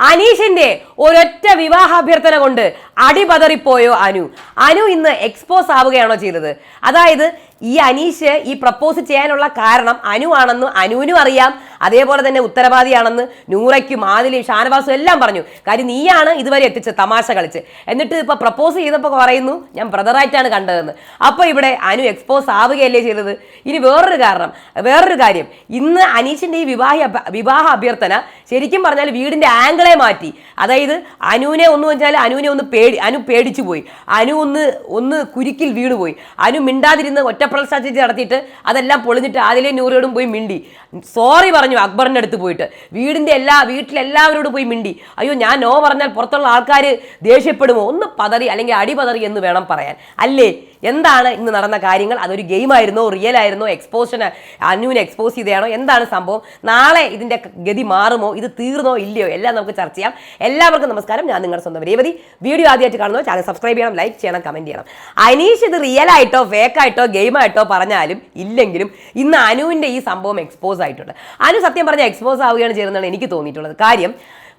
അനീഷിന്റെ ഒരൊറ്റ വിവാഹാഭ്യർത്ഥന കൊണ്ട് അടിപതറിപ്പോയോ അനു? അനു ഇന്ന് എക്സ്പോസ് ആവുകയാണോ ചെയ്തത്? അതായത് ഈ അനീഷ് ഈ പ്രപ്പോസ് ചെയ്യാനുള്ള കാരണം അനു ആണെന്ന് അനുവിനും അറിയാം. അതേപോലെ തന്നെ ഉത്തരവാദിയാണെന്ന് നൂറയ്ക്കും ആദിലും ഷാനവാസും എല്ലാം പറഞ്ഞു. കാര്യം നീയാണ് ഇതുവരെ എത്തിച്ചത് തമാശ കളിച്ച്. എന്നിട്ട് ഇപ്പൊ പ്രപ്പോസ് ചെയ്തപ്പോൾ പറയുന്നു ഞാൻ ബ്രദറായിട്ടാണ് കണ്ടതെന്ന്. അപ്പോൾ ഇവിടെ അനു എക്സ്പോസ് ആവുകയല്ലേ ചെയ്തത്? ഇനി വേറൊരു കാരണം വേറൊരു കാര്യം. ഇന്ന് അനീഷിന്റെ ഈ വിവാഹ വിവാഹ അഭ്യർത്ഥന ശരിക്കും പറഞ്ഞാൽ വീടിന്റെ ആംഗിളെ മാറ്റി. അതായത് അനുവിനെ ഒന്ന് വെച്ചാൽ അനുവിനെ ഒന്ന് പേടി അനു പേടിച്ചു പോയി. അനു ഒന്ന് ഒന്ന് കുരുക്കിൽ വീണുപോയി അനു മിണ്ടാതിരുന്ന് സ്ട്രാറ്റജി നടത്തിയിട്ട് അതെല്ലാം പൊളിഞ്ഞിട്ട് അതിലെ നൂറോടും പോയി മിണ്ടി. സോറി പറഞ്ഞു അക്ബറിന്റെ അടുത്ത് പോയിട്ട്. വീടിന്റെ എല്ലാ വീട്ടിലെല്ലാവരോടും പോയി മിണ്ടി. അയ്യോ ഞാൻ നോ പറഞ്ഞാൽ പുറത്തുള്ള ആൾക്കാർ ദേഷ്യപ്പെടുമോ? ഒന്ന് പതറി അല്ലെങ്കിൽ അടി പതറി എന്ന് വേണം പറയാൻ. അല്ലേ? എന്താണ് ഇന്ന് നടന്ന കാര്യങ്ങൾ? അതൊരു ഗെയിം ആയിരുന്നോ? റിയൽ ആയിരുന്നോ? എക്സ്പോഷന് അനുവിനെ എക്സ്പോസ് ചെയ്തയാണോ? എന്താണ് സംഭവം? നാളെ ഇതിന്റെ ഗതി മാറുമോ? ഇത് തീർന്നോ? ഇല്ലയോ? എല്ലാം നമുക്ക് ചർച്ച ചെയ്യാം. എല്ലാവർക്കും നമസ്കാരം. ഞാൻ നിങ്ങളുടെ സ്വന്തം രേവതി. വീഡിയോ ആദ്യമായിട്ട് കാണുന്നോ ചാനൽ സബ്സ്ക്രൈബ് ചെയ്യണം ലൈക്ക് ചെയ്യണം കമന്റ് ചെയ്യണം. അനീഷ് ഇത് റിയൽ ആയിട്ടോ ഫേക്ക് ആയിട്ടോ ഗെയിം ആയിട്ടോ പറഞ്ഞാലും ഇല്ലെങ്കിലും ഇന്ന് അനുവിന്റെ ഈ സംഭവം എക്സ്പോസ് ആയിട്ടുണ്ട്. അനു സത്യം പറഞ്ഞാൽ എക്സ്പോസ് ആവുകയാണ് ചെയ്യുന്നതാണ് എനിക്ക് തോന്നിയിട്ടുള്ളത്. കാര്യം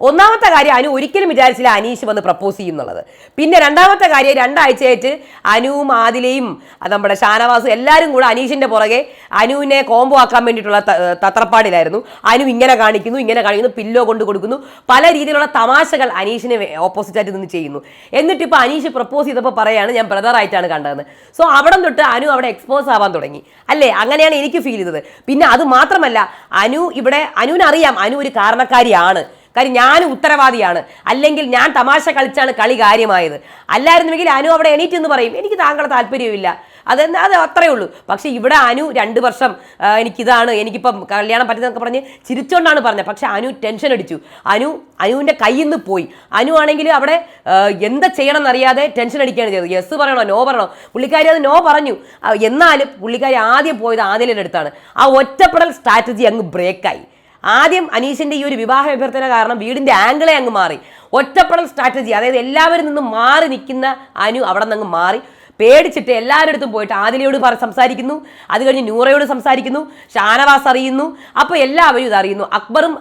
ഒന്നാമത്തെ കാര്യം അനു ഒരിക്കലും വിചാരിച്ചില്ല അനീഷ് വന്ന് പ്രപ്പോസ് ചെയ്യുന്നുള്ളത്. പിന്നെ രണ്ടാമത്തെ കാര്യം രണ്ടാഴ്ചയായിട്ട് അനുവും ആദിലയും നമ്മുടെ ഷാനവാസും എല്ലാവരും കൂടെ അനീഷിന്റെ പുറകെ അനുവിനെ കോംബോ ആക്കാൻ വേണ്ടിയിട്ടുള്ള തത്രപ്പാടിലായിരുന്നു. അനു ഇങ്ങനെ കാണിക്കുന്നു ഇങ്ങനെ കാണിക്കുന്നു പില്ലോ കൊണ്ട് കൊടുക്കുന്നു. പല രീതിയിലുള്ള തമാശകൾ അനീഷിനെ ഓപ്പോസിറ്റായിട്ട് നിന്ന് ചെയ്യുന്നു. എന്നിട്ട് ഇപ്പോൾ അനീഷ് പ്രപ്പോസ് ചെയ്തപ്പോൾ പറയാണ് ഞാൻ ബ്രദറായിട്ടാണ് കണ്ടതെന്ന്. സോ അവിടെ തൊട്ട് അനു അവിടെ എക്സ്പോസ് ആവാൻ തുടങ്ങി. അല്ലേ? അങ്ങനെയാണ് എനിക്ക് ഫീൽ ചെയ്തത്. പിന്നെ അത് മാത്രമല്ല അനു ഇവിടെ അനുവിനറിയാം അനു ഒരു കാരണക്കാരിയാണ്. കാര്യം ഞാൻ ഉത്തരവാദിയാണ്. അല്ലെങ്കിൽ ഞാൻ തമാശ കളിച്ചാണ് കളി കാര്യമായത്. അല്ലായിരുന്നുവെങ്കിൽ അനു അവിടെ എണീറ്റ് എന്ന് പറയും എനിക്ക് താങ്കളെ താല്പര്യമില്ല അതെന്താ അത് അത്രയേ ഉള്ളൂ. പക്ഷെ ഇവിടെ അനു രണ്ട് വർഷം എനിക്കിതാണ് എനിക്കിപ്പം കല്യാണം പറ്റുന്നതൊക്കെ പറഞ്ഞ് ചിരിച്ചോണ്ടാണ് പറഞ്ഞത്. പക്ഷെ അനു ടെൻഷൻ അടിച്ചു. അനു അനുവിന്റെ കയ്യിൽ നിന്ന് പോയി. അനു ആണെങ്കിൽ അവിടെ എന്താ ചെയ്യണം എന്നറിയാതെ ടെൻഷൻ അടിക്കുകയാണ് ചെയ്തത്. യെസ് പറയണോ നോ പറയണോ? പുള്ളിക്കാരി അത് നോ പറഞ്ഞു. എന്നാലും പുള്ളിക്കാരി ആദ്യം പോയത് ആദ്യയുടെ അടുത്താണ്. ആ ഒറ്റപ്പെടൽ സ്ട്രാറ്റജി അങ്ങ് ബ്രേക്കായി ആദ്യം അനീഷിന്റെ ഈ ഒരു വിവാഹ അഭ്യർത്ഥന കാരണം വീടിന്റെ ആംഗിളെ അങ്ങ് മാറി. ഒറ്റപ്പെടൽ സ്ട്രാറ്റജി അതായത് എല്ലാവരിൽ നിന്നും മാറി നിൽക്കുന്ന അനു അവിടെ നിന്ന് അങ്ങ് മാറി. പേടിച്ചിട്ട് എല്ലാവരുടെടുത്തും പോയിട്ട് ആദിലയോട് പറ സംസാരിക്കുന്നു. അത് കഴിഞ്ഞ് നൂറയോട് സംസാരിക്കുന്നു. ഷാനവാസ് അറിയുന്നു. അപ്പോൾ എല്ലാവരും ഇത് അറിയുന്നു. അക്ബറും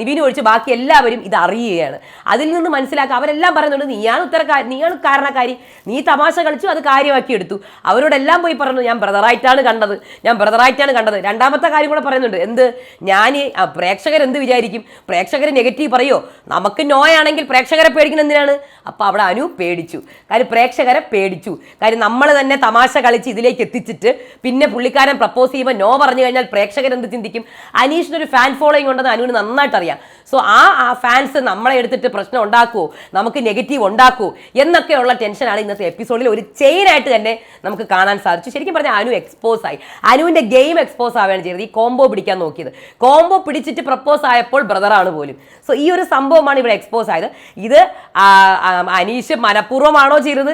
നിവിനും ഒഴിച്ച് ബാക്കി എല്ലാവരും ഇത് അറിയുകയാണ്. അതിൽ നിന്ന് മനസ്സിലാക്കുക അവരെല്ലാം പറയുന്നുണ്ട് നീയാണ് ഉത്തരക്കാരി നീയാണ് കാരണക്കാരി. നീ തമാശ കളിച്ചു അത് കാര്യമാക്കി എടുത്തു. അവരോടെല്ലാം പോയി പറഞ്ഞു ഞാൻ ബ്രദറായിട്ടാണ് കണ്ടത്. ഞാൻ ബ്രദറായിട്ടാണ് കണ്ടത്. രണ്ടാമത്തെ കാര്യം കൂടെ പറയുന്നുണ്ട് എന്ത്? ഞാൻ പ്രേക്ഷകർ എന്ത് വിചാരിക്കും? പ്രേക്ഷകർ നെഗറ്റീവ് പറയോ? നമുക്ക് നോയാണെങ്കിൽ പ്രേക്ഷകരെ പേടിക്കുന്ന എന്തിനാണ്? അപ്പോൾ അവിടെ അനു പേടിച്ചു. കാര്യം പ്രേക്ഷകരെ പേടിച്ചു. കാര്യം നമ്മൾ തന്നെ തമാശ കളിച്ച് ഇതിലേക്ക് എത്തിച്ചിട്ട് പിന്നെ പുള്ളിക്കാരൻ പ്രപ്പോസ് ചെയ്യുമ്പോൾ നോ പറഞ്ഞു കഴിഞ്ഞാൽ പ്രേക്ഷകർ എന്ത് ചിന്തിക്കും? അനീഷിന് ഒരു ഫാൻ ഫോളോയിങ് ഉണ്ടെന്ന് അനുവിന് നന്നായിട്ട് അറിയാം സോ ആ ഫാൻസ് നമ്മളെ എടുത്തിട്ട് പ്രശ്നം ഉണ്ടാക്കുമോ നമുക്ക് നെഗറ്റീവ് ഉണ്ടാക്കുമോ എന്നൊക്കെയുള്ള ടെൻഷനാണ് ഇന്നത്തെ എപ്പിസോഡിൽ ഒരു ചെയിൻ ആയിട്ട് തന്നെ നമുക്ക് കാണാൻ സാധിച്ചു. ശരിക്കും പറഞ്ഞാൽ അനു എക്സ്പോസ് ആയി. അനുവിന്റെ ഗെയിം എക്സ്പോസ് ആവുകയാണ് ചെയ്തത്. ഈ കോംബോ പിടിക്കാൻ നോക്കിയത്. കോംബോ പിടിച്ചിട്ട് പ്രപ്പോസ് ആയപ്പോൾ ബ്രദറാണ് പോലും. സോ ഈ ഒരു സംഭവമാണ് ഇവിടെ എക്സ്പോസ് ആയത്. ഇത് അനീഷ് മനഃപൂർവമാണോ ചെയ്തത്?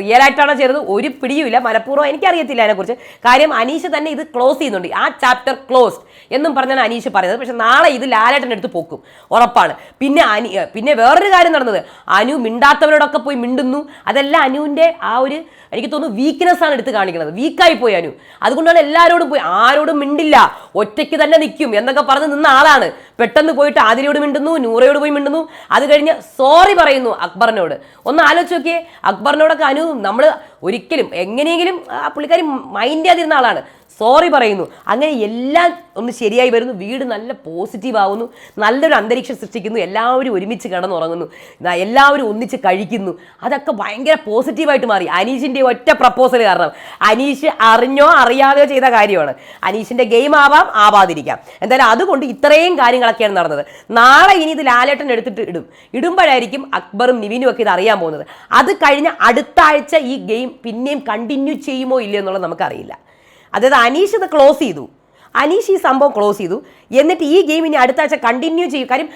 റിയൽ ആയിട്ടാണോ ചെയ്തത് ഒരു പിടിയുമില്ല. മനഃപൂർവം എനിക്കറിയത്തില്ല അതിനെക്കുറിച്ച്. കാര്യം അനീഷ് തന്നെ ഇത് ക്ലോസ് ചെയ്യുന്നുണ്ട്. ആ ചാപ്റ്റർ ക്ലോസ്ഡ് എന്നും പറഞ്ഞാണ് അനീഷ് പറയുന്നത്. പക്ഷെ നാളെ ഇത് ലാലേട്ടന്റെ അടുത്ത് പോക്കും. ഉറപ്പാണ്. പിന്നെ അനി പിന്നെ വേറൊരു കാര്യം നടന്നത്. അനു മിണ്ടാത്തവരോടൊക്കെ പോയി മിണ്ടുന്നു. അതെല്ലാം അനുവിന്റെ ആ ഒരു എനിക്ക് തോന്നുന്നു വീക്ക്നെസ് ആണ് എടുത്ത് കാണിക്കുന്നത്. വീക്കായി പോയി അനു. അതുകൊണ്ടാണ് എല്ലാവരോടും പോയി ആരോടും മിണ്ടില്ല. ഒറ്റയ്ക്ക് തന്നെ നിൽക്കും എന്നൊക്കെ പറഞ്ഞ് നിന്ന ആളാണ്. പെട്ടെന്ന് പോയിട്ട് ആതിരയോട് മിണ്ടുന്നു നൂറയോട് പോയി മിണ്ടുന്നു. അത് കഴിഞ്ഞ് സോറി പറയുന്നു അക്ബറിനോട്. ഒന്ന് ആലോചിച്ച് നോക്കിയേ അക്ബറിനോടൊക്കെ അനു നമ്മൾ ഒരിക്കലും എങ്ങനെയെങ്കിലും ആ പുള്ളിക്കാരി മൈൻഡ് ചെയ്യാതിരുന്ന ആളാണ്. സോറി പറയുന്നു. അങ്ങനെ എല്ലാം ഒന്ന് ശരിയായി വരുന്നു. വീട് നല്ല പോസിറ്റീവ് ആവുന്നു. നല്ലൊരു അന്തരീക്ഷം സൃഷ്ടിക്കുന്നു. എല്ലാവരും ഒരുമിച്ച് കിടന്നുറങ്ങുന്നു. എല്ലാവരും ഒന്നിച്ച് കഴിക്കുന്നു. അതൊക്കെ ഭയങ്കര പോസിറ്റീവായിട്ട് മാറി. അനീഷിന്റെ ഒറ്റ പ്രപ്പോസൽ കാരണം. അനീഷ് അറിഞ്ഞോ അറിയാതെയോ ചെയ്ത കാര്യമാണ്. അനീഷിന്റെ ഗെയിം ആവാം ആവാതിരിക്കാം. എന്തായാലും അതുകൊണ്ട് ഇത്രയും കാര്യങ്ങളൊക്കെയാണ് നടന്നത്. നാളെ ഇനി ഇത് ലാലേട്ടൻ എടുത്തിട്ട് ഇടും. ഇടുമ്പോഴായിരിക്കും അക്ബറും നിവിനും ഒക്കെ ഇത് അറിയാൻ പോകുന്നത്. അത് കഴിഞ്ഞ് അടുത്ത ആഴ്ച ഈ ഗെയിം പിന്നെയും കണ്ടിന്യൂ ചെയ്യുമോ ഇല്ലയോ എന്നുള്ളത് നമുക്കറിയില്ല. അതായത് അനീഷ് ഇത് ക്ലോസ് ചെയ്തു. അനീഷ് ഈ സംഭവം ക്ലോസ് ചെയ്തു. എന്നിട്ട് ഈ ഗെയിം ഇനി അടുത്ത ആഴ്ച കണ്ടിന്യൂ ചെയ്യും. കാര്യം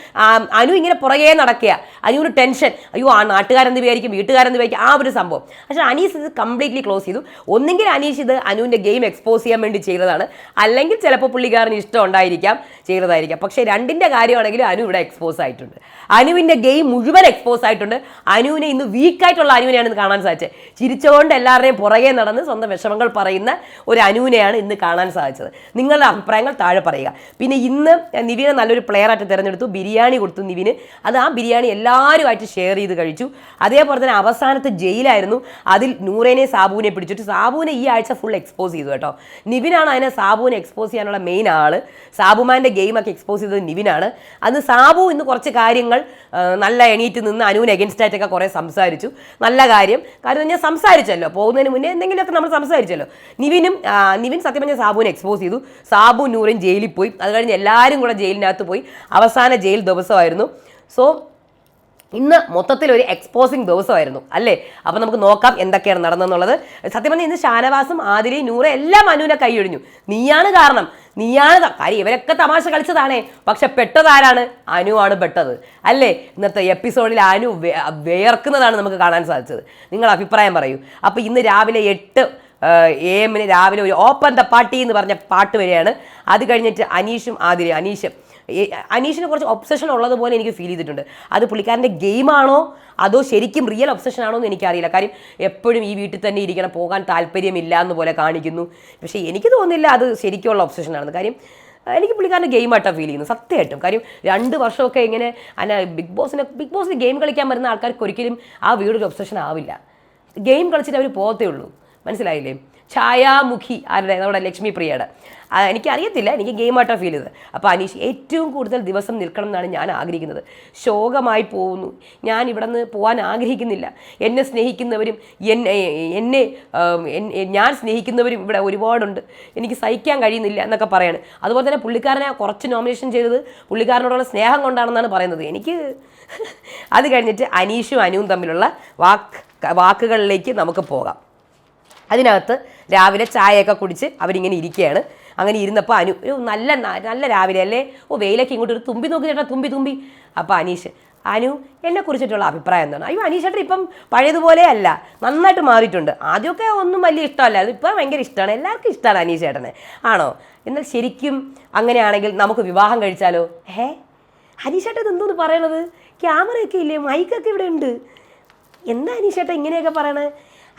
അനു ഇങ്ങനെ പുറകെ നടക്കുക. അനുവിന് ടെൻഷൻ അയ്യോ ആ നാട്ടുകാരെന്ത് വിചാരിക്കും? വീട്ടുകാരെന്ത് വിചാരിക്കും? ആ ഒരു സംഭവം. പക്ഷേ അനീഷ് ഇത് കംപ്ലീറ്റ്ലി ക്ലോസ് ചെയ്തു. ഒന്നെങ്കിൽ അനീഷ് ഇത് അനുവിന്റെ ഗെയിം എക്സ്പോസ് ചെയ്യാൻ വേണ്ടി ചെയ്തതാണ്. അല്ലെങ്കിൽ ചിലപ്പോൾ പുള്ളിക്കാരന് ഇഷ്ടം ഉണ്ടായിരിക്കാം ചെയ്തതായിരിക്കാം. പക്ഷേ രണ്ടിന്റെ കാര്യമാണെങ്കിലും അനു ഇവിടെ എക്സ്പോസ് ആയിട്ടുണ്ട്. അനുവിന്റെ ഗെയിം മുഴുവൻ എക്സ്പോസ് ആയിട്ടുണ്ട്. അനുവിനെ ഇന്ന് വീക്കായിട്ടുള്ള അനുവിനെയാണ് കാണാൻ സാധിച്ചത്. ചിരിച്ചുകൊണ്ട് എല്ലാവരുടെയും പുറകെ നടന്ന് സ്വന്തം വിഷമങ്ങൾ പറയുന്ന ഒരു അനുവിനെയാണ് ഇന്ന് കാണാൻ സാധിച്ചത്. നിങ്ങൾ നിങ്ങളുടെ അഭിപ്രായങ്ങൾ താഴെ പറയുക. പിന്നെ ഇന്ന് നിവിനെ നല്ലൊരു പ്ലെയർ ആയിട്ട് തിരഞ്ഞെടുത്തു. ബിരിയാണി കൊടുത്തു നിവിന്. അത് ആ ബിരിയാണി എല്ലാവരുമായിട്ട് ഷെയർ ചെയ്ത് കഴിച്ചു. അതേപോലെ തന്നെ അവസാനത്തെ ജയിലായിരുന്നു. അതിൽ നൂറേനെ സാബുവിനെ പിടിച്ചിട്ട് സാബുവിനെ ഈ ആഴ്ച ഫുൾ എക്സ്പോസ് ചെയ്തു കേട്ടോ. നിവിനാണ് അതിനെ സാബുവിനെ എക്സ്പോസ് ചെയ്യാനുള്ള മെയിൻ ആൾ. സാബുമാന്റെ ഗെയിമൊക്കെ എക്സ്പോസ് ചെയ്തത് നിവിനാണ്. അന്ന് സാബു ഇന്ന് കുറച്ച് കാര്യങ്ങൾ നല്ല എണീറ്റ് നിന്ന് അനുവിന് എഗൻസ്റ്റ് ആയിട്ടൊക്കെ കുറേ സംസാരിച്ചു. നല്ല കാര്യം. കാരണം ഞാൻ സംസാരിച്ചല്ലോ. പോകുന്നതിന് മുന്നേ എന്തെങ്കിലുമൊക്കെ നമ്മൾ സംസാരിച്ചല്ലോ. നിവിനും നിവിൻ സത്യം പറഞ്ഞാൽ സാബുവിനെ എക്സ്പോസ് ചെയ്തു. സാബു നൂറും ജയിലിൽ പോയി. അത് കഴിഞ്ഞ് എല്ലാവരും കൂടെ ജയിലിനകത്ത് പോയി. അവസാന ജയിൽ ദിവസമായിരുന്നു. സോ ഇന്ന് മൊത്തത്തിൽ ഒരു എക്സ്പോസിങ് ദിവസമായിരുന്നു. അല്ലേ? അപ്പം നമുക്ക് നോക്കാം എന്തൊക്കെയാണ് നടന്നെന്നുള്ളത്. സത്യം പറഞ്ഞാൽ ഇന്ന് ഷാനവാസും ആതിരി നൂറ് എല്ലാം അനുവിനെ കൈയൊഴിഞ്ഞു. നീയാണ് കാരണം. നീയാണ് കാര്യം ഇവരൊക്കെ തമാശ കളിച്ചതാണേ. പക്ഷെ പെട്ടതാരാണ്? അനു ആണ് പെട്ടത്. അല്ലേ? ഇന്നത്തെ എപ്പിസോഡിൽ അനു വേർക്കുന്നതാണ് നമുക്ക് കാണാൻ സാധിച്ചത്. നിങ്ങൾ അഭിപ്രായം പറയൂ. അപ്പോൾ ഇന്ന് രാവിലെ എട്ട് എ എമ്മിന് രാവിലെ ഒരു ഓപ്പൺ ദ പാർട്ടി എന്ന് പറഞ്ഞ പാട്ട് വരെയാണ് അത് കഴിഞ്ഞിട്ട് അനീഷും ആതിരി അനീഷും അനീഷിന് കുറച്ച് ഒബ്സഷൻ ഉള്ളതുപോലെ എനിക്ക് ഫീൽ ചെയ്തിട്ടുണ്ട്. അത് പുള്ളിക്കാരന്റെ ഗെയിമാണോ അതോ ശരിക്കും റിയൽ ഒബ്സഷൻ ആണോ എന്ന് എനിക്കറിയില്ല. കാര്യം എപ്പോഴും ഈ വീട്ടിൽ തന്നെ ഇരിക്കണം. പോകാൻ താല്പര്യമില്ല എന്ന് പോലെ കാണിക്കുന്നു. പക്ഷേ എനിക്ക് തോന്നുന്നില്ല അത് ശരിക്കുള്ള ഒബ്സഷൻ ആണെന്ന്. കാര്യം എനിക്ക് പുള്ളിക്കാരന്റെ ഗെയിമായിട്ടാണ് ഫീൽ ചെയ്യുന്നത്. സത്യമായിട്ടും. കാര്യം രണ്ട് വർഷമൊക്കെ ഇങ്ങനെ അല്ല ബിഗ് ബോസിനെ ബിഗ് ബോസിന് ഗെയിം കളിക്കാൻ വരുന്ന ആൾക്കാർക്ക് ഒരിക്കലും ആ വീടൊരു ഒബ്സഷൻ ആവില്ല. ഗെയിം കളിച്ചിട്ട് അവർ പോകത്തേ ഉള്ളൂ. മനസ്സിലായില്ലേ? ഛായാമുഖി ആരുടെ? നമ്മുടെ ലക്ഷ്മി പ്രിയയുടെ എനിക്ക് എനിക്കറിയത്തില്ല എനിക്ക് ഗെയിം ഗെയിമായിട്ടാണ് ഫീൽ ചെയ്തത്. അപ്പോൾ അനീഷ് ഏറ്റവും കൂടുതൽ ദിവസം നിൽക്കണം എന്നാണ് ഞാൻ ആഗ്രഹിക്കുന്നത്. ശോകമായി പോകുന്നു. ഞാൻ ഇവിടെ നിന്ന് പോകാൻ ആഗ്രഹിക്കുന്നില്ല. എന്നെ സ്നേഹിക്കുന്നവരും എന്നെ എന്നെ ഞാൻ സ്നേഹിക്കുന്നവരും ഇവിടെ ഒരുപാടുണ്ട്. എനിക്ക് സഹിക്കാൻ കഴിയുന്നില്ല എന്നൊക്കെ പറയാണ്. അതുപോലെ തന്നെ പുള്ളിക്കാരനെ കുറച്ച് നോമിനേഷൻ ചെയ്തത് പുള്ളിക്കാരനോടുള്ള സ്നേഹം കൊണ്ടാണെന്നാണ് പറയുന്നത്. എനിക്ക് അത് കഴിഞ്ഞിട്ട് അനീഷും അനുവും തമ്മിലുള്ള വാക്ക് വാക്കുകളിലേക്ക് നമുക്ക് പോകാം. അതിനകത്ത് രാവിലെ ചായയൊക്കെ കുടിച്ച് അവരിങ്ങനെ ഇരിക്കുകയാണ്. അങ്ങനെ ഇരുന്നപ്പോൾ അനു നല്ല നല്ല രാവിലെ അല്ലേ? ഓ വെയിലൊക്കെ ഇങ്ങോട്ട് ഒരു തുമ്പി നോക്കി ചേട്ടാ തുമ്പി തുമ്പി. അപ്പോൾ അനീഷ് അനു എന്നെ കുറിച്ചിട്ടുള്ള അഭിപ്രായം എന്താണ്? അയ്യോ അനീഷ് ചേട്ടൻ ഇപ്പം പഴയതുപോലെ അല്ല നന്നായിട്ട് മാറിയിട്ടുണ്ട്. ആദ്യമൊക്കെ ഒന്നും വലിയ ഇഷ്ടമല്ല. ഇപ്പം ഭയങ്കര ഇഷ്ടമാണ്. എല്ലാവർക്കും ഇഷ്ടമാണ് അനീഷ് ചേട്ടനെ ആണോ? എന്നാൽ ശരിക്കും അങ്ങനെയാണെങ്കിൽ നമുക്ക് വിവാഹം കഴിച്ചാലോ? ഹേ അനീഷ് ചേട്ടൻ എന്തോന്ന് പറയണത്? ക്യാമറയൊക്കെ ഇല്ലേ? മൈക്കൊക്കെ ഇവിടെ ഉണ്ട്. എന്താ അനീഷ് ചേട്ടൻ ഇങ്ങനെയൊക്കെ പറയണേ?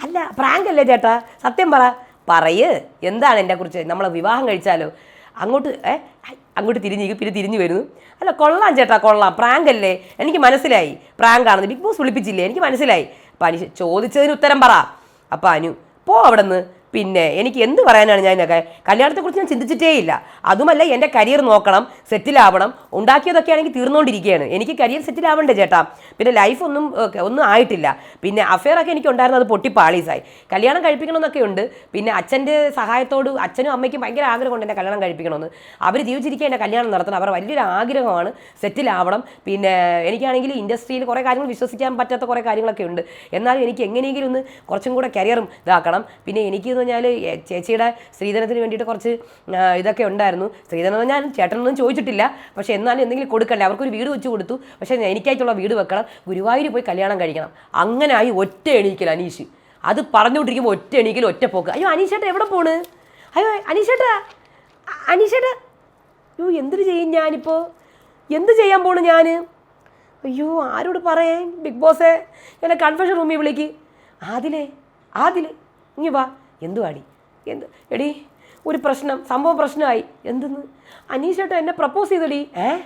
അല്ല പ്രാങ്ക് അല്ലേ ചേട്ടാ? സത്യം പറ. പറയ്. എന്താണ് എന്റെ കുറിച്ച്? നമ്മളെ വിവാഹം കഴിച്ചാലോ? അങ്ങോട്ട് ഏ? അങ്ങോട്ട് തിരിഞ്ഞ് പിന്നെ തിരിഞ്ഞു വരുന്നു. അല്ല കൊള്ളാം ചേട്ടാ കൊള്ളാം. പ്രാങ്ക് അല്ലേ എനിക്ക് മനസ്സിലായി. പ്രാങ്ക് ആണെന്ന് ബിഗ് ബോസ് വിളിപ്പിച്ചില്ലേ? എനിക്ക് മനസ്സിലായി. അപ്പം അനു ചോദിച്ചതിന് ഉത്തരം പറ. അപ്പം അനു പോ അവിടെ നിന്ന് പിന്നെ എനിക്ക് എന്ത് പറയാനാണ് ഞാൻ ഇതിനൊക്കെ കല്യാണത്തെക്കുറിച്ച് ഞാൻ ചിന്തിച്ചിട്ടേ ഇല്ല. അതുമല്ല എന്റെ കരിയർ നോക്കണം സെറ്റിലാവണം ഉണ്ടാക്കിയതൊക്കെ ആണെങ്കിൽ തീർന്നുകൊണ്ടിരിക്കുകയാണ് എനിക്ക് കരിയർ സെറ്റിലാവണ്ടേ ചേട്ടാ. പിന്നെ ലൈഫ് ഒന്നും ഒന്നും ആയിട്ടില്ല. പിന്നെ അഫെയറൊക്കെ എനിക്ക് ഉണ്ടായിരുന്നത് പൊട്ടി പാളീസായി കല്യാണം കഴിപ്പിക്കണമെന്നൊക്കെ ഉണ്ട്. പിന്നെ അച്ഛന്റെ സഹായത്തോട് അച്ഛനും അമ്മയ്ക്കും ഭയങ്കര ആഗ്രഹമുണ്ട് എന്നെ കല്യാണം കഴിപ്പിക്കണമെന്ന്. അവർ ജീവിച്ചിരിക്കുക എന്റെ കല്യാണം നടത്തണം. അവർ വലിയൊരു ആഗ്രഹമാണ് സെറ്റിലാവണം പിന്നെ എനിക്കാണെങ്കിൽ ഇൻഡസ്ട്രിയിൽ കുറേ കാര്യങ്ങൾ വിശ്വസിക്കാൻ പറ്റാത്ത കുറേ കാര്യങ്ങളൊക്കെ ഉണ്ട്. എന്നാലും എനിക്ക് എങ്ങനെയെങ്കിലും ഒന്ന് കുറച്ചും കൂടെ കരിയറും ഇതാക്കണം. പിന്നെ എനിക്ക് എന്ന് പറഞ്ഞാൽ ചേച്ചിയുടെ സ്ത്രീധനത്തിന് വേണ്ടിയിട്ട് കുറച്ച് ഇതൊക്കെ ഉണ്ടായിരുന്നു. സ്ത്രീധനം ഞാൻ ചേട്ടനൊന്നും ചോദിച്ചിട്ടില്ല. പക്ഷേ എന്നാലും എന്തെങ്കിലും കൊടുക്കണ്ടേ? അവർക്കൊരു വീട് വെച്ച് കൊടുത്തു. പക്ഷേ എനിക്കായിട്ടുള്ള വീട് വെക്കണം. ഗുരുവായൂർ പോയി കല്യാണം കഴിക്കണം. അങ്ങനെ ആയി ഒറ്റ എണീക്കൽ അനീഷ്. അത് പറഞ്ഞുകൊണ്ടിരിക്കുമ്പോൾ ഒറ്റ എണീക്കൽ ഒറ്റ പോക്ക്. അയ്യോ അനീഷേട്ടാ എവിടെ പോണ്? അയ്യോ അനീഷേട്ടാ അനീഷേട്ടാ. അയ്യോ എന്തിനു ചെയ്യും ഞാനിപ്പോൾ എന്ത് ചെയ്യാൻ പോണു ഞാൻ അയ്യോ ആരോട് പറയാൻ? ബിഗ് ബോസേ. എന്നെ കൺഫെഷൻ റൂമിൽ വിളിക്ക്. ആദിലേ ആദിലേ ഇനി വാ. എന്തുവാടി എന്ത്? എടി ഒരു പ്രശ്നം സംഭവം പ്രശ്നമായി. എന്തെന്ന്? അനീഷേട്ട എന്നെ പ്രപ്പോസ് ചെയ്തടി. ഏ?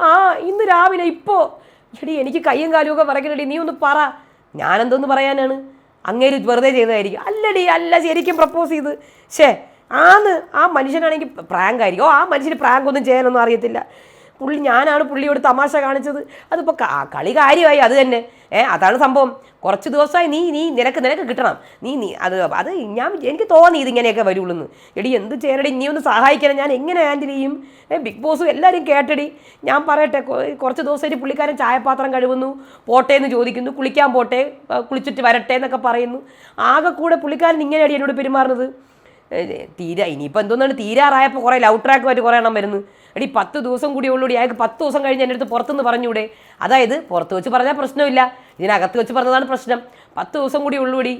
ആ ഇന്ന് രാവിലെ ഇപ്പോൾ എടി എനിക്ക് കയ്യും കാലും ഒക്കെ പറയണടി നീ ഒന്ന് പറ. ഞാനെന്തോന്ന് പറയാനാണ്? അങ്ങേര് വെറുതെ ചെയ്തതായിരിക്കും. അല്ലടി അല്ല ശരിക്കും പ്രപ്പോസ് ചെയ്ത്. ഷേ ആന്ന് ആ മനുഷ്യനാണെങ്കിൽ പ്രാങ്കായിരിക്കും ഓ ആ മനുഷ്യന് പ്രാങ്ക് ഒന്നും ചെയ്യാനൊന്നും അറിയത്തില്ല. പുള്ളി ഞാനാണ് പുള്ളിയോട് തമാശ കാണിച്ചത്. അതിപ്പോൾ കളി കാര്യമായി അത് തന്നെ. ഏ അതാണ് സംഭവം. കുറച്ച് ദിവസമായി നീ നീ നിനക്ക് നിനക്ക് കിട്ടണം. നീ നീ അത് അത് ഞാൻ എനിക്ക് തോന്നി ഇതിങ്ങനെയൊക്കെ വരുള്ളൂ എന്ന് എടി എന്ത് ചെയ്യണടി? നീ ഒന്ന് സഹായിക്കണം. ഞാൻ എങ്ങനെ ഹാൻഡിൽ ചെയ്യും? ബിഗ് ബോസും എല്ലാവരും കേട്ടടി. ഞാൻ പറയട്ടെ കുറച്ച് ദിവസമായിട്ട് പുള്ളിക്കാരൻ ചായപാത്രം കഴുകുന്നു. പോട്ടെ എന്ന് ചോദിക്കുന്നു. കുളിക്കാൻ പോട്ടെ കുളിച്ചിട്ട് വരട്ടെ എന്നൊക്കെ പറയുന്നു. ആകെ കൂടെ പുള്ളിക്കാരൻ ഇങ്ങനെയാണ് എന്നോട് പെരുമാറുന്നത്? തീരാ ഇനിയിപ്പോൾ എന്തോന്നാണ് തീരാറായപ്പോൾ കുറേ ലവ് ട്രാക്കുമായിട്ട് കുറേ എണ്ണം വരുന്നു. എടി പത്ത് ദിവസം കൂടി ഉള്ളൂടി അയാൾക്ക് പത്ത് ദിവസം കഴിഞ്ഞ് എന്റെ അടുത്ത് പുറത്തുനിന്ന് പറഞ്ഞൂടെ. അതായത് പുറത്ത് വെച്ച് പറഞ്ഞാൽ പ്രശ്നമില്ല. ഇതിനകത്ത് വെച്ച് പറഞ്ഞതാണ് പ്രശ്നം. പത്ത് ദിവസം കൂടി ഉള്ളൂടി.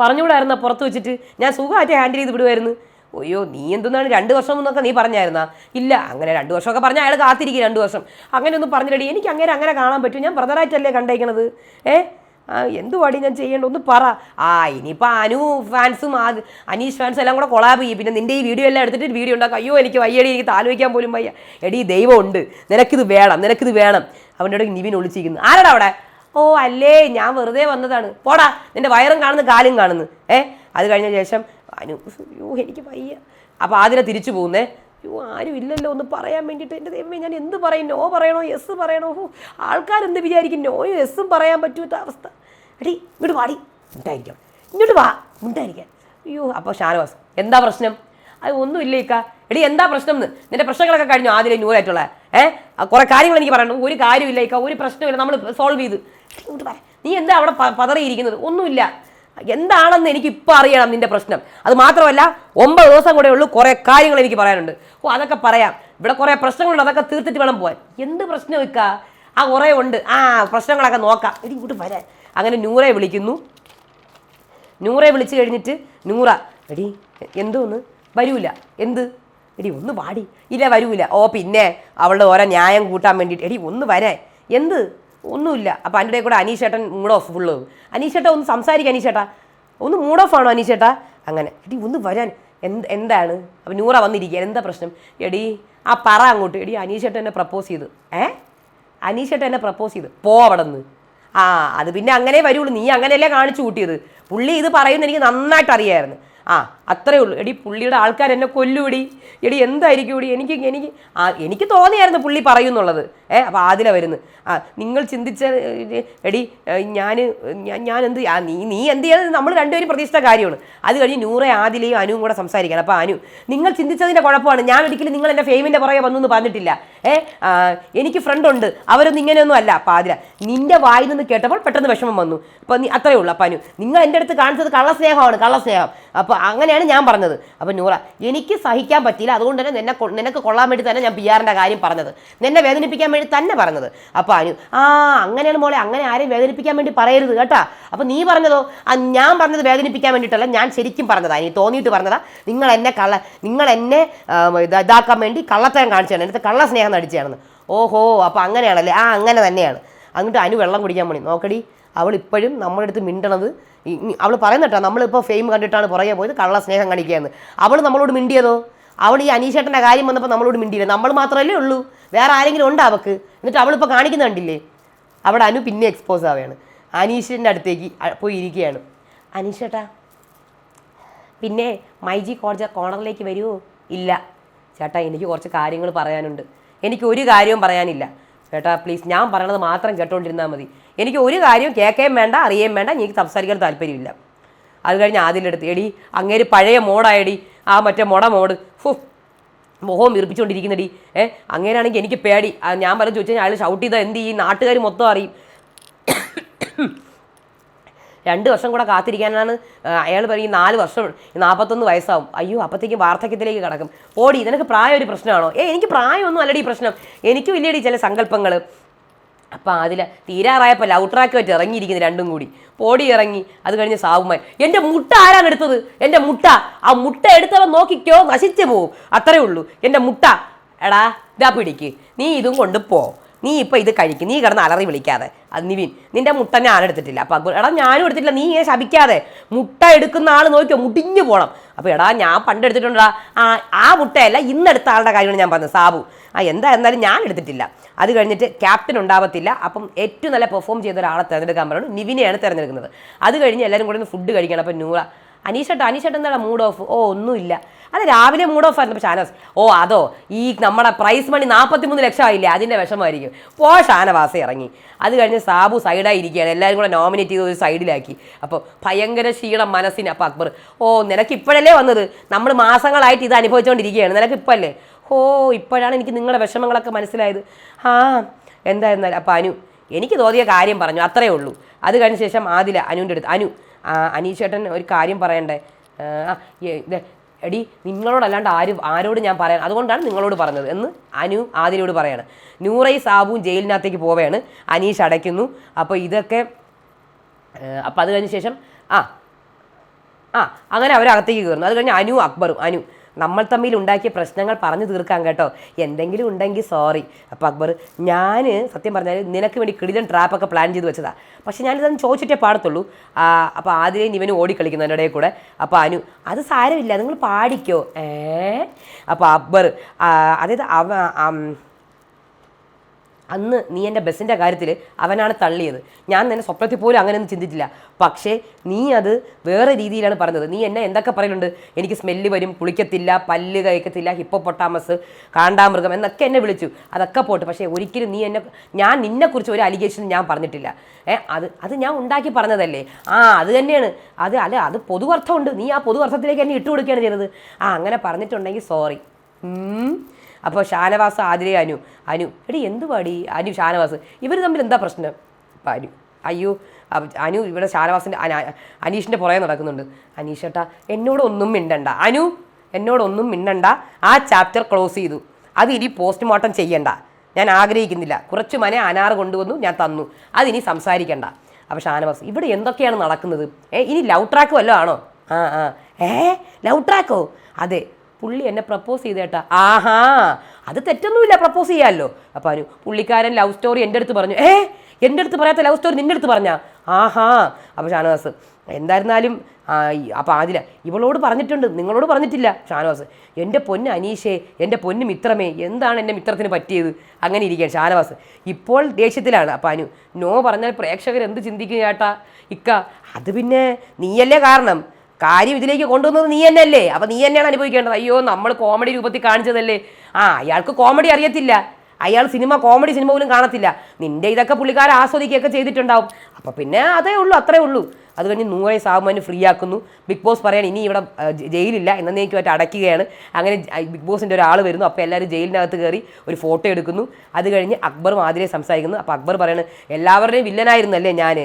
പറഞ്ഞുകൂടായിരുന്ന പുറത്ത് വെച്ചിട്ട് ഞാൻ സുഖമായിട്ട് ഹാൻഡിൽ ചെയ്ത് വിടുമായിരുന്നു അയ്യോ നീ എന്തെന്നാണ് രണ്ട് വർഷം എന്നൊക്കെ നീ പറഞ്ഞായിരുന്നാ? ഇല്ല അങ്ങനെ രണ്ട് വർഷമൊക്കെ പറഞ്ഞാൽ അയാൾ കാത്തിരിക്കും രണ്ട് വർഷം. അങ്ങനെ ഒന്നും പറഞ്ഞില്ലടി. എനിക്ക് അങ്ങനെ അങ്ങനെ കാണാൻ പറ്റും. ഞാൻ ബ്രദറായിട്ടല്ലേ കണ്ടേക്കണത്? ഏ ആ എന്തുവാടി ഞാൻ ചെയ്യേണ്ട ഒന്ന് പറ. ആ ഇനിയിപ്പോൾ അനു ഫാൻസും ആ അനീഷ് ഫാൻസും എല്ലാം കൂടെ കൊളാബ് ചെയ്യും. പിന്നെ നിന്റെ ഈ വീഡിയോ എല്ലാം എടുത്തിട്ട് വീഡിയോ ഉണ്ടാക്കും. അയ്യോ എനിക്ക് വയ്യടി എനിക്ക് താലോചിക്കാൻ പോലും വയ്യ. എടി ദൈവം ഉണ്ട് നിനക്കിത് വേണം നിനക്കിത് വേണം. അവന്റെ ഇടയ്ക്ക് നിവിൻ ഒളിച്ചിരിക്കുന്നു. ആരാടാ അവിടെ? ഓ അല്ലേ ഞാൻ വെറുതെ വന്നതാണ്. പോടാ നിന്റെ വയറും കാണുന്നു കാലും കാണുന്നു. ഏ അത് കഴിഞ്ഞ ശേഷം അനു അയ്യോ എനിക്ക് വയ്യ. അപ്പോൾ ആതിര തിരിച്ചു പോകുന്നേ. അയ്യോ ആരും ഇല്ലല്ലോ ഒന്ന് പറയാൻ വേണ്ടിയിട്ട് എന്റെ ദൈവമേ ഞാൻ എന്ത് പറയും? നോ പറയണോ? യെസ് പറയണോ? ആൾക്കാരെന്ത് വിചാരിക്കും? നോയും യെസ്സും പറയാൻ പറ്റൂത്ത അവസ്ഥ. എടി ഇങ്ങോട്ട് വാടി. ഉണ്ടായിരിക്കാം ഇങ്ങോട്ട് വാ. ഉണ്ടായിരിക്കാൻ അയ്യോ അപ്പോൾ ഷാനവാസ് എന്താ പ്രശ്നം? അത് ഒന്നുമില്ല ഇക്ക. എടി എന്താ പ്രശ്നം എന്ന്? നിന്റെ പ്രശ്നങ്ങളൊക്കെ കഴിഞ്ഞു? ആദ്യം ന്യൂറായിട്ടുള്ള ഏഹ് കുറെ കാര്യങ്ങൾ എനിക്ക് പറയണം. ഒരു കാര്യമില്ല ഇക്ക. ഒരു പ്രശ്നമില്ല. നമ്മൾ സോൾവ് ചെയ്ത്. നീ എന്താ അവിടെ പതറിയിരിക്കുന്നത്? ഒന്നുമില്ല. എന്താണെന്ന് എനിക്ക് ഇപ്പം അറിയണം നിന്റെ പ്രശ്നം. അത് മാത്രമല്ല ഒമ്പത് ദിവസം കൂടെ ഉള്ളൂ കുറേ കാര്യങ്ങൾ എനിക്ക് പറയാനുണ്ട്. ഓ അതൊക്കെ പറയാം. ഇവിടെ കുറേ പ്രശ്നങ്ങളുണ്ട് അതൊക്കെ തീർത്തിട്ട് വേണം പോവാൻ. എന്ത് പ്രശ്നം വെക്ക ആ കുറേ ഉണ്ട്. ആ പ്രശ്നങ്ങളൊക്കെ നോക്കാം. എടി ഇങ്ങോട്ട് വരാൻ. അങ്ങനെ നൂറെ വിളിക്കുന്നു. നൂറെ വിളിച്ചു കഴിഞ്ഞിട്ട് നൂറ. എടി എന്തോന്ന്? വരൂല. എന്ത്? എടി ഒന്ന് പാടി ഇല്ല വരൂല. ഓ പിന്നെ അവളുടെ ഓരോ ന്യായം കൂട്ടാൻ വേണ്ടിയിട്ട്. എടി ഒന്ന് വരാൻ. എന്ത്? ഒന്നുമില്ല. അപ്പം അതിന്റെ കൂടെ അനീഷേട്ടൻ മൂഡ് ഓഫ് ഫുള്ള് അനീഷേട്ട ഒന്ന് സംസാരിക്കുക അനീഷേട്ടാ. ഒന്ന് മൂഡ് ഓഫ് ആണോ അനീഷേട്ടാ? അങ്ങനെ. എടി ഒന്ന് വരാൻ. എന്ത് എന്താണ്? അപ്പം നൂറ വന്നിരിക്കുക എന്താ പ്രശ്നം? എടി ആ പറ അങ്ങോട്ട്. എടി അനീഷേട്ടൻ എന്നെ പ്രപ്പോസ് ചെയ്ത്. ഏ? അനീഷേട്ടൻ എന്നെ പ്രപ്പോസ് ചെയ്ത്. പോ അവിടെ നിന്ന് ആ അത് പിന്നെ അങ്ങനെ വരുള്ളൂ. നീ അങ്ങനെയല്ലേ കാണിച്ചു കൂട്ടിയത്. പുള്ളി ഇത് പറയുന്ന എനിക്ക് നന്നായിട്ട് അറിയായിരുന്നു ആ അത്രേ ഉള്ളൂ. എടി പുള്ളിയുടെ ആൾക്കാർ എന്നെ കൊല്ലുവിടി. എടി എന്തായിരിക്കും ഇടി എനിക്ക് എനിക്ക് ആ എനിക്ക് തോന്നിയായിരുന്നു പുള്ളി പറയുന്നുള്ളത്. ഏ അപ്പോൾ ആദില വരുന്നു. ആ നിങ്ങൾ ചിന്തിച്ച എടി ഞാൻ ഞാൻ എന്ത് ആ, നീ നീ എന്ത് ചെയ്യണം? നമ്മൾ രണ്ടുപേരും പ്രതീക്ഷിച്ച കാര്യമാണ്. അത് കഴിഞ്ഞ് നൂറെ ആദിലയും അനുവും കൂടെ സംസാരിക്കണം. അപ്പോൾ അനു നിങ്ങൾ ചിന്തിച്ചതിന്റെ കുഴപ്പമാണ്. ഞാൻ ഒരിക്കലും നിങ്ങൾ എന്റെ ഫെയിമിന്റെ പുറകെ വന്നു എന്ന് പറഞ്ഞിട്ടില്ല. ഏ എനിക്ക് ഫ്രണ്ട് ഉണ്ട്. അവരൊന്നും ഇങ്ങനെയൊന്നും അല്ല. അപ്പോൾ ആദില നിന്റെ വായിൽ നിന്ന് കേട്ടപ്പോൾ പെട്ടെന്ന് വിഷമം വന്നു. അപ്പോൾ നീ ഉള്ളൂ. അപ്പം അനു നിങ്ങൾ എന്റെ അടുത്ത് കാണിച്ചത് കള്ളസ്നേഹമാണ് കള്ളസ്നേഹം. അപ്പോൾ അങ്ങനെയാണ് ഞാൻ പറഞ്ഞത്. അപ്പോൾ നൂറ എനിക്ക് സഹിക്കാൻ പറ്റിയില്ല. അതുകൊണ്ട് തന്നെ നിന്നെ നിനക്ക് കൊള്ളാൻ വേണ്ടി തന്നെ ഞാൻ പി കാര്യം പറഞ്ഞത്. നിന്നെ വേദനിപ്പിക്കാൻ വേണ്ടി തന്നെ പറഞ്ഞത്. അപ്പോൾ അനു ആ അങ്ങനെയാണ് മോളെ അങ്ങനെ ആരെയും വേദനിപ്പിക്കാൻ വേണ്ടി പറയരുത് കേട്ടാ. അപ്പോൾ നീ പറഞ്ഞതോ? ഞാൻ പറഞ്ഞത് വേദനിപ്പിക്കാൻ വേണ്ടിയിട്ടല്ല ഞാൻ ശരിക്കും പറഞ്ഞതാ. നീ തോന്നിയിട്ട് പറഞ്ഞതാ. നിങ്ങൾ എന്നെ കള്ള നിങ്ങൾ എന്നെ ഇതാക്കാൻ വേണ്ടി കള്ളത്തരം കാണിച്ചാണ്. എന്നിട്ട് കള്ള സ്നേഹം നടിച്ചാണെന്ന്. ഓഹോ അപ്പോൾ അങ്ങനെയാണല്ലേ? ആ അങ്ങനെ തന്നെയാണ്. എന്നിട്ട് അനു വെള്ളം കുടിക്കാൻ വേണ്ടി നോക്കടി അവൾ ഇപ്പോഴും നമ്മുടെ അടുത്ത് മിണ്ടണത് അവൾ പറയുന്നട്ടോ നമ്മളിപ്പോൾ ഫെയിം കണ്ടിട്ടാണ് പുറകെ പോയത് കള്ള സ്നേഹം കാണിക്കുകയെന്ന്. അവൾ നമ്മളോട് മിണ്ടിയതോ? അവൾ ഈ അനീഷേട്ടന്റെ കാര്യം വന്നപ്പോൾ നമ്മളോട് മിണ്ടിയില്ല. നമ്മൾ മാത്രമല്ലേ ഉള്ളൂ. വേറെ ആരെങ്കിലും ഉണ്ടോ അവൾക്ക് എന്നിട്ട് അവളിപ്പോൾ കാണിക്കുന്ന കണ്ടില്ലേ? അവിടെ അനു പിന്നെ എക്സ്പോസ് ആവുകയാണ്. അനീഷിന്റെ അടുത്തേക്ക് പോയി ഇരിക്കുകയാണ്. അനീഷേട്ടാ പിന്നെ മൈജി കോർജ കോർണറിലേക്ക് വരുമോ ഇല്ല. ചേട്ടാ എനിക്ക് കുറച്ച് കാര്യങ്ങൾ പറയാനുണ്ട്. എനിക്ക് ഒരു കാര്യവും പറയാനില്ല. ചേട്ടാ പ്ലീസ് ഞാൻ പറയണത് മാത്രം കേട്ടോണ്ടിരുന്നാൽ മതി. എനിക്ക് ഒരു കാര്യവും കേൾക്കുകയും വേണ്ട അറിയുകയും വേണ്ട എനിക്ക് സംസാരിക്കാൻ താല്പര്യമില്ല. അത് കഴിഞ്ഞ് ആദ്യം എടുത്ത് എടി അങ്ങേര് പഴയ മോഡായടി ആ മറ്റേ മുട മോഡ്. ഫു മുഖവും വീർപ്പിച്ചുകൊണ്ടിരിക്കുന്നടി ഏ അങ്ങനെയാണെങ്കിൽ എനിക്ക് പേടി. ഞാൻ പറഞ്ഞു ചോദിച്ചാൽ അയാൾ ഷൗട്ട് ചെയ്താൽ എന്ത് ചെയ്യും? നാട്ടുകാർ മൊത്തം അറിയും. രണ്ട് വർഷം കൂടെ കാത്തിരിക്കാനാണ് അയാൾ പറയും നാല് വർഷം നാൽപ്പത്തൊന്ന് വയസ്സാവും. അയ്യോ അപ്പത്തേക്കും വാർദ്ധക്യത്തിലേക്ക് കടക്കും. ഓടി നിനക്ക് പ്രായം ഒരു പ്രശ്നമാണോ? ഏ എനിക്ക് പ്രായമൊന്നും അല്ലടി പ്രശ്നം. എനിക്കും വലിയടി ചില സങ്കല്പങ്ങൾ അപ്പം അതിൽ തീരാറായപ്പോൾ ലൗ ട്രാക്ക് വെച്ച് ഇറങ്ങിയിരിക്കുന്നു രണ്ടും കൂടി. പോടി ഇറങ്ങി അത് കഴിഞ്ഞ് സാവുമായി. എന്റെ മുട്ട ആരാണ് എടുത്തത്? എന്റെ മുട്ട. ആ മുട്ട എടുത്തവൻ നോക്കിക്കോ നശിച്ചു പോവും. അത്രേ ഉള്ളൂ. എന്റെ മുട്ട. എടാ ഇതാ പിടിക്ക്. നീ ഇതും കൊണ്ട് നീ ഇപ്പം ഇത് കഴിക്കും. നീ കിടന്ന് അലറി വിളിക്കാതെ. അത് നിവിൻ നിന്റെ മുട്ട ഞാൻ എടുത്തിട്ടില്ല. അപ്പം അക്ബർ എടാ ഞാനും എടുത്തിട്ടില്ല. നീ ഇങ്ങനെ ശപിക്കാതെ. മുട്ട എടുക്കുന്ന ആൾ നോക്കിയോ? മുടിഞ്ഞു പോകണം അപ്പോൾ എടാ ഞാൻ പണ്ട് എടുത്തിട്ടുണ്ടാ ആ ആ മുട്ടയല്ല ഇന്നെടുത്ത ആളുടെ കാര്യമാണ് ഞാൻ പറഞ്ഞത്. സാബു ആ എന്താ എന്നാലും ഞാൻ എടുത്തിട്ടില്ല. അത് കഴിഞ്ഞിട്ട് ക്യാപ്റ്റൻ ഉണ്ടാവത്തില്ല. അപ്പം ഏറ്റവും നല്ല പെർഫോം ചെയ്ത ഒരാളെ തിരഞ്ഞെടുക്കാൻ പറഞ്ഞു നിവിനെയാണ് തിരഞ്ഞെടുക്കുന്നത്. അത് കഴിഞ്ഞ് എല്ലാവരും കൂടെ ഫുഡ് കഴിക്കണം. അപ്പം നൂറ അനീഷേട്ട അനീഷട്ടോ എന്താണ് മൂഡ് ഓഫ് ഓ ഒന്നുമില്ല. അത് രാവിലെ മൂഡ് ഓഫ് ആയിരുന്നു ഷാനവാസ് ഓ അതോ ഈ നമ്മുടെ പ്രൈസ് മണി നാൽപ്പത്തി മൂന്ന് ലക്ഷം ആയില്ലേ അതിന്റെ വിഷമമായിരിക്കും. പോ ഷാനവാസെ ഇറങ്ങി. അത് കഴിഞ്ഞ് സാബു സൈഡായി ഇരിക്കുകയാണ്. എല്ലാവരും കൂടെ നോമിനേറ്റ് ചെയ്ത് ഒരു സൈഡിലാക്കി അപ്പോൾ ഭയങ്കര ക്ഷീണം മനസ്സിന്. അപ്പോൾ അക്ബർ ഓ നിനക്ക് ഇപ്പോഴല്ലേ വന്നത്? നമ്മൾ മാസങ്ങളായിട്ട് ഇത് അനുഭവിച്ചുകൊണ്ടിരിക്കുകയാണ് നിനക്ക് ഇപ്പല്ലേ ഓ ഇപ്പോഴാണ് എനിക്ക് നിങ്ങളുടെ വിഷമങ്ങളൊക്കെ മനസ്സിലായത്. ആ എന്തായിരുന്നാലും. അപ്പോൾ അനു എനിക്ക് തോന്നിയ കാര്യം പറഞ്ഞു. അത്രയേ ഉള്ളൂ. അത് കഴിഞ്ഞ ശേഷം ആദില അനുവിന്റെ അടുത്ത് അനു അനീഷേട്ടൻ ഒരു കാര്യം പറയണ്ടേ? എടി നിങ്ങളോടല്ലാണ്ട് ആരും ആരോട് ഞാൻ പറയാൻ അതുകൊണ്ടാണ് നിങ്ങളോട് പറഞ്ഞത്. എന്ന് അനു ആദിലയോട് പറയാണ്. നൂറൈ സാബുവും ജയിലിനകത്തേക്ക് പോവുകയാണ്. അനീഷ് അടയ്ക്കുന്നു. അപ്പോൾ ഇതൊക്കെ അപ്പോൾ അത് കഴിഞ്ഞ ശേഷം ആ ആ അങ്ങനെ അവരകത്തേക്ക് കയറുന്നു. അത് കഴിഞ്ഞ് അനു അക്ബറും അനു. നമ്മൾ തമ്മിൽ ഉണ്ടാക്കിയ പ്രശ്നങ്ങൾ പറഞ്ഞു തീർക്കാം കേട്ടോ. എന്തെങ്കിലും ഉണ്ടെങ്കിൽ സോറി അപ്പോൾ അക്ബർ ഞാൻ സത്യം പറഞ്ഞാൽ നിനക്ക് വേണ്ടി കിടിലൻ ട്രാപ്പൊക്കെ പ്ലാൻ ചെയ്ത് വെച്ചതാ. പക്ഷെ ഞാനിതൊന്നും ചോദിച്ചിട്ടേ പാടത്തുള്ളൂ. അപ്പോൾ ആദ്യം ഇവന് ഓടിക്കളിക്കുന്നു എന്റെ കൂടെ. അപ്പോൾ അനു അത് സാരമില്ല നിങ്ങൾ പാടിക്കോ? ഏ? അപ്പോൾ അക്ബർ അതായത് അവ അന്ന് നീ എന്റെ ബസ്സിന്റെ കാര്യത്തിൽ അവനാണ് തള്ളിയത്. ഞാൻ നിന്നെ സ്വപ്നത്തിൽ പോലും അങ്ങനെയൊന്നും ചിന്തിച്ചില്ല. പക്ഷേ നീ അത് വേറെ രീതിയിലാണ് പറഞ്ഞത്. നീ എന്നെ എന്തൊക്കെ പറയുന്നുണ്ട് എനിക്ക് സ്മെല്ല് വരും കുളിക്കത്തില്ല പല്ല് കഴിക്കത്തില്ല ഹിപ്പോപ്പൊട്ടാമസ് കാണ്ടാമൃഗം എന്നൊക്കെ എന്നെ വിളിച്ചു. അതൊക്കെ പോട്ട്. പക്ഷേ ഒരിക്കലും നീ എന്നെ ഞാൻ നിന്നെക്കുറിച്ച് ഒരു അലിഗേഷൻ ഞാൻ പറഞ്ഞിട്ടില്ല. ഏ അത് അത് ഞാൻ ഉണ്ടാക്കി പറഞ്ഞതല്ലേ? ആ അത് തന്നെയാണ്. അത് അല്ല അത് പൊതുവർത്ഥമുണ്ട്. നീ ആ പൊതുവർത്ഥത്തിലേക്ക് എന്നെ ഇട്ടുകൊടുക്കുകയാണ് ചെയ്തത്. ആ അങ്ങനെ പറഞ്ഞിട്ടുണ്ടെങ്കിൽ സോറി അപ്പോൾ ഷാനവാസ് ആതിരെ അനു. അനു. എടി എന്ത് പാടി അനു ഷാനവാസ്. ഇവർ തമ്മിൽ എന്താ പ്രശ്നം? അപ്പം അനു. അയ്യോ അനു ഇവിടെ ഷാനവാസിന്റെ അന- അനീഷിന്റെ പുറകെ നടക്കുന്നുണ്ട്. അനീഷേട്ടാ എന്നോടൊന്നും മിണ്ടണ്ട. അനു എന്നോടൊന്നും മിണ്ടണ്ട. ആ ചാപ്റ്റർ ക്ലോസ് ചെയ്തു. അത് ഇനി പോസ്റ്റ്മോർട്ടം ചെയ്യണ്ട. ഞാൻ ആഗ്രഹിക്കുന്നില്ല. കുറച്ച് മനെ അനാറ് കൊണ്ടുവന്നു ഞാൻ തന്നു. അതിനി സംസാരിക്കണ്ട. അപ്പോൾ ഷാനവാസ് ഇവിടെ എന്തൊക്കെയാണ് നടക്കുന്നത്? ഏ ഇനി ലവ് ട്രാക്ക് വല്ലതും ആണോ? ആ ആ. ഏ ലവ് ട്രാക്കോ? അതെ. പുള്ളി എന്നെ പ്രപ്പോസ് ചെയ്തേട്ടാ ആഹാ അത് തെറ്റൊന്നുമില്ല പ്രപ്പോസ് ചെയ്യാമല്ലോ അപ്പം അനു പുള്ളിക്കാരൻ ലവ് സ്റ്റോറി എന്റെ അടുത്ത് പറഞ്ഞു. ഏ എന്റെ അടുത്ത് പറയാത്ത ലവ് സ്റ്റോറി നിന്റെ അടുത്ത് പറഞ്ഞാ? ആഹാ. അപ്പോൾ ഷാനവാസ് എന്തായിരുന്നാലും അപ്പോൾ ആദില ഇവളോട് പറഞ്ഞിട്ടുണ്ട് നിങ്ങളോട് പറഞ്ഞിട്ടില്ല. ഷാനവാസ് എന്റെ പൊന്ന് അനീഷേ എന്റെ പൊന്ന് മിത്രമേ എന്താണ് എന്റെ മിത്രത്തിന് പറ്റിയത്? അങ്ങനെ ഇരിക്കാൻ ഷാനവാസ്. ഇപ്പോൾ ദേഷ്യത്തിലാണ്. അപ്പം അനു നോ പറഞ്ഞാൽ പ്രേക്ഷകർ എന്ത് ചിന്തിക്കും ചേട്ടാ ഇക്ക അത് പിന്നെ നീയല്ലേ കാരണം? കാര്യം ഇതിലേക്ക് കൊണ്ടുവന്നത് നീ തന്നെയല്ലേ? അപ്പം നീ തന്നെയാണ് അനുഭവിക്കേണ്ടത്. അയ്യോ നമ്മൾ കോമഡി രൂപത്തിൽ കാണിച്ചതല്ലേ? ആ അയാൾക്ക് കോമഡി അറിയത്തില്ല. അയാൾ സിനിമ കോമഡി സിനിമ പോലും കാണത്തില്ല. നിന്റെ ഇതൊക്കെ പുള്ളിക്കാരൻ ആസ്വദിക്കുകയൊക്കെ ചെയ്തിട്ടുണ്ടാവും. അപ്പോൾ പിന്നെ അതേ ഉള്ളൂ അത്രേ ഉള്ളൂ. അത് കഴിഞ്ഞ് നൂറെ സാബുമാന് ഫ്രീ ആക്കുന്നു. ബിഗ് ബോസ് പറയാൻ ഇനി ഇവിടെ ജയിലില്ല. എന്നേക്കുമായിട്ട് അടയ്ക്കുകയാണ്. അങ്ങനെ ബിഗ് ബോസിന്റെ ഒരാൾ വരുന്നു. അപ്പോൾ എല്ലാവരും ജയിലിനകത്ത് കയറി ഒരു ഫോട്ടോ എടുക്കുന്നു. അത് കഴിഞ്ഞ് അക്ബറും ആതിരെ സംസാരിക്കുന്നു. അപ്പോൾ അക്ബർ പറയുന്നത് എല്ലാവരുടെയും വില്ലനായിരുന്നല്ലേ ഞാൻ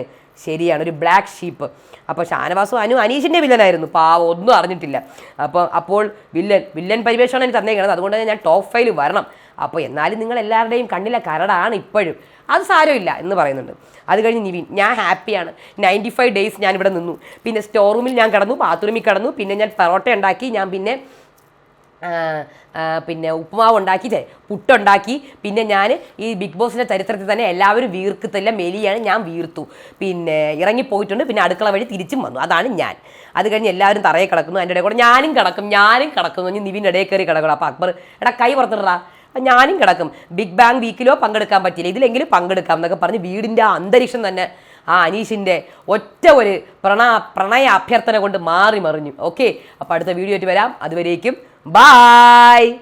ശരിയാണ് ഒരു ബ്ലാക്ക് ഷീപ്പ് അപ്പോൾ ഷാനവാസും അനു അനീഷിന്റെ വില്ലനായിരുന്നു. പാവം ഒന്നും അറിഞ്ഞിട്ടില്ല. അപ്പോൾ അപ്പോൾ വില്ലൻ വില്ലൻ പരിവേഷമാണ് എനിക്ക് തന്നേക്കുന്നത്. അതുകൊണ്ട് തന്നെ ഞാൻ ടോപ്പ് ഫൈവ് വരണം. അപ്പോൾ എന്നാലും നിങ്ങൾ എല്ലാവരുടെയും കണ്ണിലെ കരടാണ് ഇപ്പോഴും. അത് സാരമില്ല എന്ന് പറയുന്നുണ്ട്. അത് കഴിഞ്ഞ് നിവിൻ ഞാൻ ഹാപ്പിയാണ് നയന്റി ഫൈവ് ഡേയ്സ് ഞാൻ ഇവിടെ നിന്നു. പിന്നെ സ്റ്റോർ റൂമിൽ ഞാൻ കിടന്നു ബാത്റൂമിൽ കിടന്നു. പിന്നെ ഞാൻ പെറോട്ട ഉണ്ടാക്കി ഞാൻ പിന്നെ പിന്നെ ഉപ്പുമാവ് ഉണ്ടാക്കി ഛെ, പുട്ടുണ്ടാക്കി. പിന്നെ ഞാൻ ഈ ബിഗ് ബോസിന്റെ ചരിത്രത്തിൽ തന്നെ എല്ലാവരും വീർക്കത്തില്ല മെലിയാണ് ഞാൻ വീർത്തു. പിന്നെ ഇറങ്ങിപ്പോയിട്ടുണ്ട് പിന്നെ അടുക്കള വഴി തിരിച്ചും വന്നു. അതാണ് ഞാൻ. അത് കഴിഞ്ഞ് എല്ലാവരും തറയെ കിടക്കുന്നു അതിന്റെ ഇടയിൽ കൂടെ ഞാനും കിടക്കും ഞാനും കിടക്കുന്നു. ഇനി നിവിൻ ഇടയിൽ കയറി കിടക്കണം. അപ്പോൾ അക്ബർ എടാ കൈ പുറത്തിടാ ഞാനും കിടക്കും. ബിഗ് ബാങ് വീക്കിലോ പങ്കെടുക്കാൻ പറ്റില്ല ഇതിലെങ്കിലും പങ്കെടുക്കാം എന്നൊക്കെ പറഞ്ഞ് വീടിന്റെ അന്തരീക്ഷം തന്നെ ആ അനീഷിന്റെ ഒറ്റ ഒരു പ്രണ പ്രണയ അഭ്യർത്ഥന കൊണ്ട് മാറി മറിഞ്ഞു. ഓക്കെ? അപ്പോൾ അടുത്ത വീഡിയോ ആയിട്ട് വരാം. അതുവരേക്കും Bye!